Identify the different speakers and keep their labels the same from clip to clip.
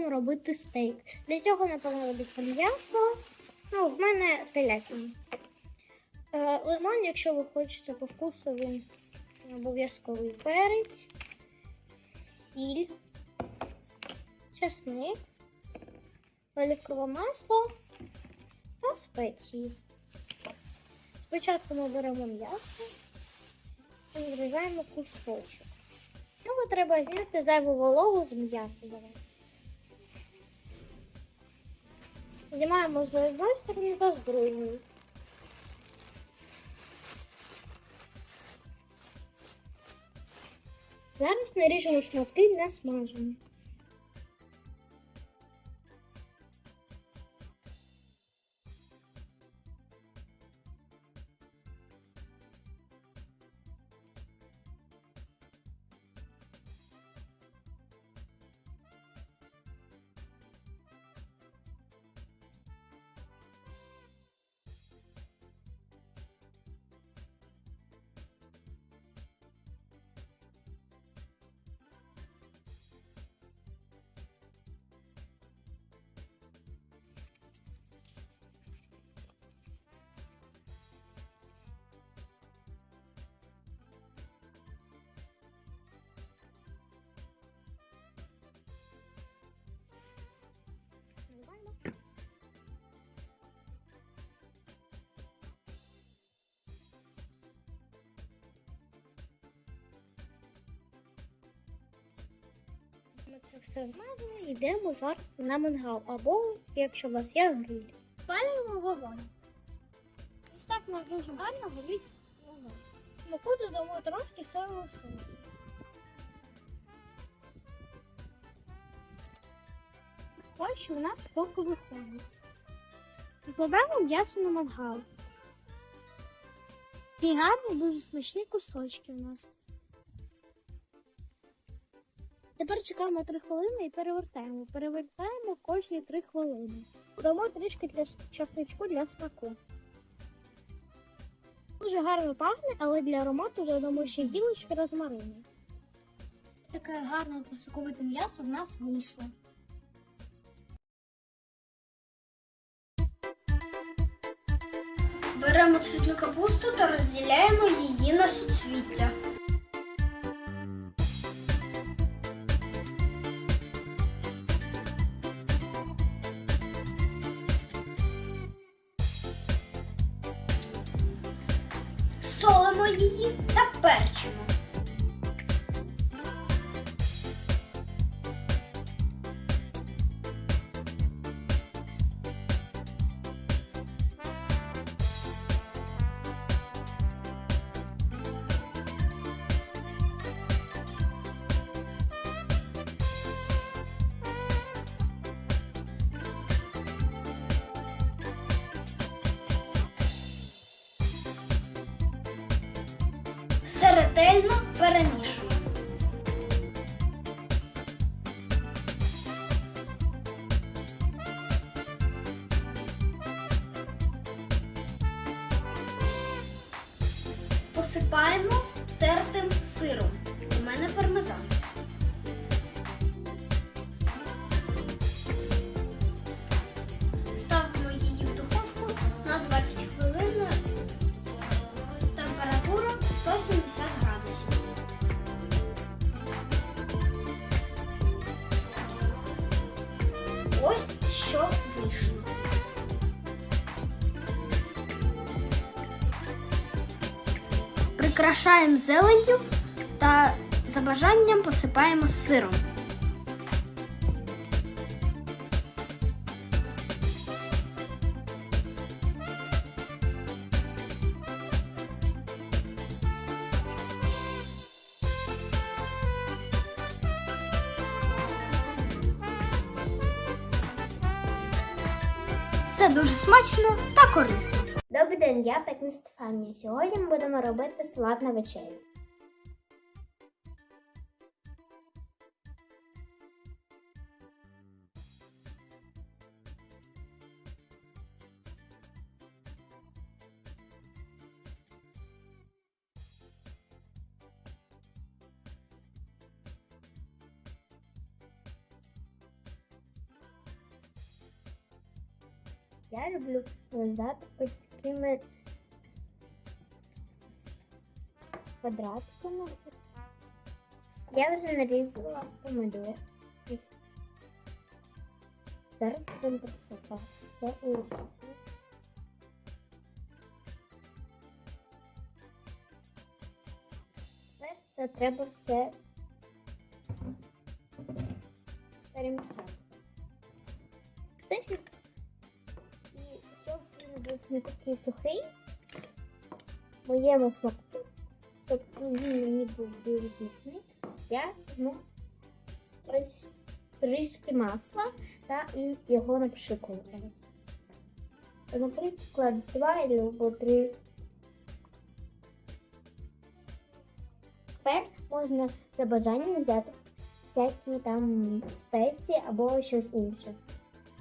Speaker 1: будемо робити стейк. Для цього нам понадобиться м'ясо. Ну, в мене телятина. Е, лимон, якщо ви хочете по вкусу, він обов'язковий перець, сіль, чесник, оливкове масло та спеції. Спочатку ми беремо м'ясо і зрізаємо кусочок. Треба зняти зайву вологу з м'яса. Знімаємо з однієї сторони та з другої. Зараз наріжемо шматки для смаження. Це все змазали і йдемо жарити на мангал. Або, якщо у вас є гриль. Спалюємо вогонь. Ось так у нас дуже гарно горить вогонь. Смаку додамо трошки соєвого соусу. Ось що у нас поки виходить. Викладаємо м'ясо на мангал. І гарні дуже смачні кусочки у нас. Тепер чекаємо 3 хвилини і перевертаємо. Перевертаємо кожні 3 хвилини. Додамо трішки для часничку для смаку. Дуже гарно пахне, але для аромату додамо ще гілочки розмарину. Таке гарне та соковите м'ясо в нас вийшло.
Speaker 2: Беремо цвітну капусту та розділяємо її на суцвіття. Її та перчимо. Ретельно перемішую. Посипаємо тертим сиром. У мене пармезан. Прикрашаємо зеленню та за бажанням посипаємо сиром. Це дуже смачно та корисно.
Speaker 1: День, я Пекін Стефанія. Сьогодні ми будемо робити салат на вечерю. Я люблю вирізати ось такими квадратиками. Я вже нарізала помидор. Зараз будемо присипати. Це треба все перемішати. Він такий сухий, моєму смаку, щоб він мені був дуже смачний, я візьму трішки масла та і його напшикую. Наприклад, два або три. Тепер можна за бажанням взяти всякі там спеції або щось інше.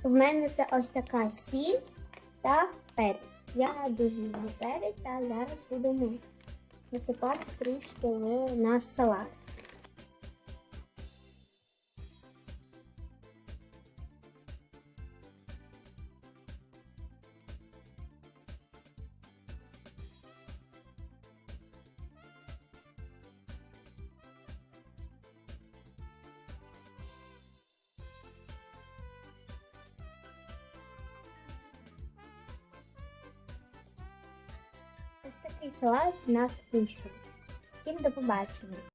Speaker 1: В мене це ось така сіль та перець. Я люблю перець, та зараз будемо насипати трішки в наш салат. Такий салат нас вийшов. Всім до побачення!